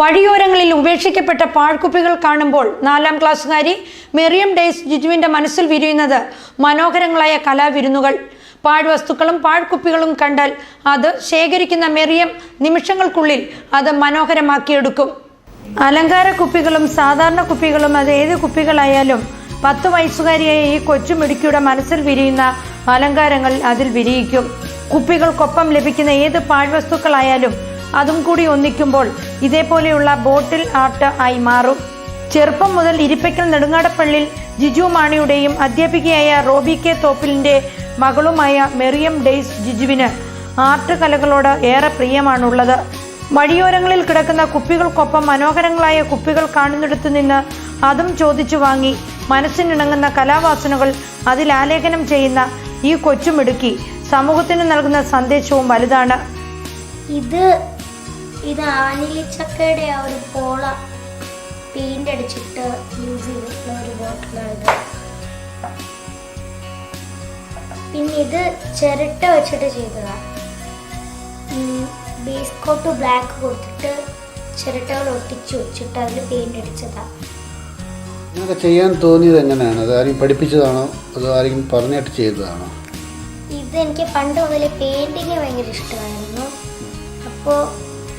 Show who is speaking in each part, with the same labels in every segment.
Speaker 1: വഴിയോരങ്ങളിൽ ഉപേക്ഷിക്കപ്പെട്ട പാഴ്ക്കുപ്പികൾ കാണുമ്പോൾ നാലാം ക്ലാസ്സുകാരി മെറിയം ഡേയ്സ് ജിജുവിന്റെ മനസ്സിൽ വിരിയുന്നത് മനോഹരങ്ങളായ കലാവിരുന്നുകൾ. പാഴ്വസ്തുക്കളും പാഴ്ക്കുപ്പികളും കണ്ടാൽ അത് ശേഖരിക്കുന്ന മെറിയം നിമിഷങ്ങൾക്കുള്ളിൽ അത് മനോഹരമാക്കിയെടുക്കും. അലങ്കാര കുപ്പികളും സാധാരണ കുപ്പികളും അത് ഏത് കുപ്പികളായാലും പത്ത് വയസ്സുകാരിയായ ഈ കൊച്ചുമിടുക്കിയുടെ മനസ്സിൽ വിരിയുന്ന അലങ്കാരങ്ങൾ അതിൽ വിരിയിക്കും. കുപ്പികൾക്കൊപ്പം ലഭിക്കുന്ന ഏത് പാഴ്വസ്തുക്കളായാലും അതും കൂടി ഒന്നിക്കുമ്പോൾ ഇതേപോലെയുള്ള ബോട്ടിൽ ആർട്ട് ആയി മാറും. ചെറുപ്പം മുതൽ ഇരിപ്പയ്ക്കൽ നെടുങ്ങാടപ്പള്ളിൽ ജിജു മാണിയുടെയും അധ്യാപികയായ റോബി കെ തോപ്പിലിന്റെ മകളുമായ മെറിയം ഡെയ്സ് ജിജുവിന് ആർട്ട് കലകളോട് ഏറെ പ്രിയമാണുള്ളത്. വഴിയോരങ്ങളിൽ കിടക്കുന്ന കുപ്പികൾക്കൊപ്പം മനോഹരങ്ങളായ കുപ്പികൾ കാണുന്നിടത്തു നിന്ന് അതും ചോദിച്ചു വാങ്ങി മനസ്സിനിണങ്ങുന്ന കലാവാസനകൾ അതിൽ ആലേഖനം ചെയ്യുന്ന ഈ കൊച്ചുമിടുക്കി സമൂഹത്തിന് നൽകുന്ന സന്ദേശവും വലുതാണ്.
Speaker 2: ഇത് ഇത് ആനിലിച്ചക്കയുടെ ആ ഒരു പോള പെയിന്റ് അടിച്ചിട്ട് യൂസ് ചെയ്തിട്ടുള്ള ഒരു ബോട്ടിലാണിത് പിന്നെ ഇത് ചിരട്ട വെച്ചിട്ട് ചെയ്തതാണ് ബേസ് കോട്ട് ബ്ലാക്ക് കൊടുത്തിട്ട് ചിരട്ടകൾ ഒട്ടിച്ച് വെച്ചിട്ട് അതിൽ പെയിന്റ് അടിച്ചതാണ്
Speaker 3: ഇതൊക്കെ ചെയ്യാൻ തോന്നിയത് എങ്ങനെയാണ്? അത് ആരെങ്കിലും പഠിപ്പിച്ചതാണോ? അതോ ആരെങ്കിലും പറഞ്ഞിട്ട് ചെയ്തതാണോ?
Speaker 2: ഇത് എനിക്ക് പണ്ട് മുതലേ പെയിന്റിങ് ഭയങ്കര ഇഷ്ടമായിരുന്നു. അപ്പോൾ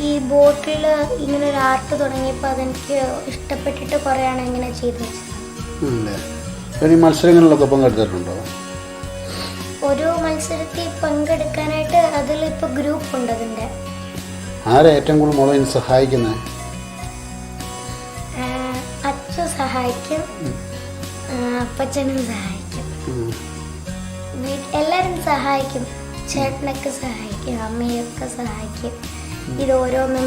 Speaker 2: ഈ ബോട്ടിൽ ഇങ്ങനെ ഒരു ആർട്ട് തുടങ്ങിയപ്പോൾ അതെനിക്ക് ഇഷ്ടപ്പെട്ടിട്ട് കുറേയാണ് ഇങ്ങനെ ചെയ്ത് വെച്ചത്.
Speaker 3: ഈ മത്സരങ്ങളിലൊക്കെ പങ്കെടുത്തിട്ടുണ്ടോ?
Speaker 2: ഒരു മത്സരത്തിൽ പങ്കെടുക്കാനായിട്ട് അതിൽ ഇപ്പോൾ ഗ്രൂപ്പ് ഉണ്ട് അതിന്റെ
Speaker 3: ആരാ ഏറ്റവും കൂടുതൽ മോളെ സഹായിക്കുന്നത്
Speaker 2: അച്ഛൻ സഹായിക്കും. അപ്പച്ചനും സഹായിക്കും. എല്ലാവരും സഹായിക്കും. ചേട്ടനൊക്കെ സഹായിക്കും അമ്മയൊക്കെ സഹായിക്കും. ഇത് ഓരോന്നും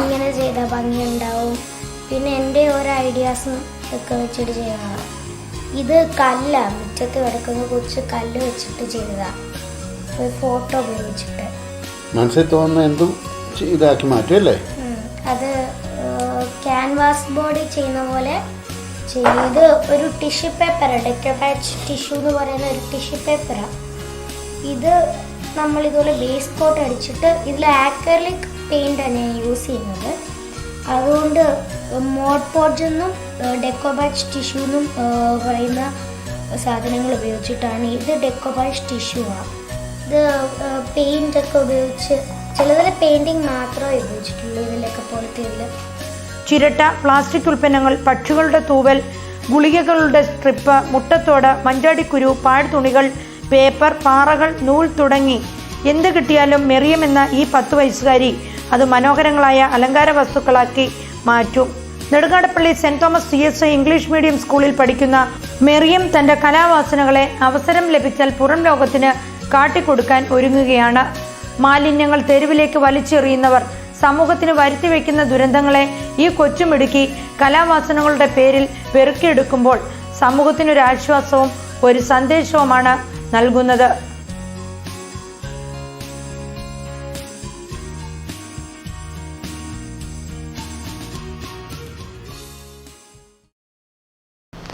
Speaker 2: ഇങ്ങനെ ചെയ്താൽ ഭംഗിയുണ്ടാവും. പിന്നെ എന്റെ ഓരോ ഐഡിയാസും ഒക്കെ വെച്ചിട്ട് ചെയ്തതാണ് ഇത് കല്ല. മുറ്റത്ത് കിടക്കുന്ന കുറിച്ച് കല്ല് വെച്ചിട്ട് ചെയ്തതാണ് ഒരു ഫോട്ടോ ഉപയോഗിച്ചിട്ട്.
Speaker 3: മനസ്സിൽ തോന്നുന്ന എന്തും ഇതാക്കി മാറ്റും അല്ലേ
Speaker 2: അത് ക്യാൻവാസ് ബോർഡിൽ ചെയ്യുന്ന പോലെ ചെയ്യും ഇത് ഒരു ടിഷ്യൂ പേപ്പർ ഡെക്കോപാച്ച് ടിഷ്യൂ എന്ന് പറയുന്ന ഒരു ടിഷ്യൂ പേപ്പറാണ് ഇത് നമ്മൾ ഇതുപോലെ ബേസ് കോട്ട് അടിച്ചിട്ട് ഇതിൽ ആക്രലിക് പെയിന്റ് ആണ് ഞാൻ യൂസ് ചെയ്യുന്നത്. അതുകൊണ്ട് മോഡ് പോഡ്ജ് എന്നും ഡെക്കോപാച്ച് ടിഷ്യൂ എന്നും പറയുന്ന സാധനങ്ങൾ ഉപയോഗിച്ചിട്ടാണ് ഇത് ഡെക്കോബാച്ച് ടിഷ്യൂ ആണ് ഇത് പെയിന്റ് ഒക്കെ ഉപയോഗിച്ച് ചിലതിൽ പെയിന്റിങ് മാത്രമേ ഉപയോഗിച്ചിട്ടുള്ളൂ ഇതിലൊക്കെ പോലത്തെ ഇതിൽ
Speaker 1: ചിരട്ട പ്ലാസ്റ്റിക് ഉൽപ്പന്നങ്ങൾ പക്ഷികളുടെ തൂവൽ ഗുളികകളുടെ സ്ട്രിപ്പ് മുട്ടത്തോട് മഞ്ചാടിക്കുരു പാഴ്തുണികൾ പേപ്പർ പാറകൾ നൂൽ തുടങ്ങി. എന്ത് കിട്ടിയാലും മെറിയം എന്ന ഈ പത്ത് വയസ്സുകാരി അത് മനോഹരങ്ങളായ അലങ്കാര വസ്തുക്കളാക്കി മാറ്റും. Nedungadappally Saint Thomas C S I English medium സ്കൂളിൽ പഠിക്കുന്ന മെറിയം തന്റെ കലാവാസനകളെ അവസരം ലഭിച്ചാൽ പുറം ലോകത്തിന് കാട്ടിക്കൊടുക്കാൻ ഒരുങ്ങുകയാണ്. മാലിന്യങ്ങൾ തെരുവിലേക്ക് വലിച്ചെറിയുന്നവർ സമൂഹത്തിന് വരുത്തി വയ്ക്കുന്ന ദുരന്തങ്ങളെ ഈ കൊച്ചുമിടുക്കി കലാവാസനകളുടെ പേരിൽ പെറുക്കിയെടുക്കുമ്പോൾ സമൂഹത്തിനൊരാശ്വാസവും ഒരു സന്ദേശവുമാണ് നൽകുന്നത്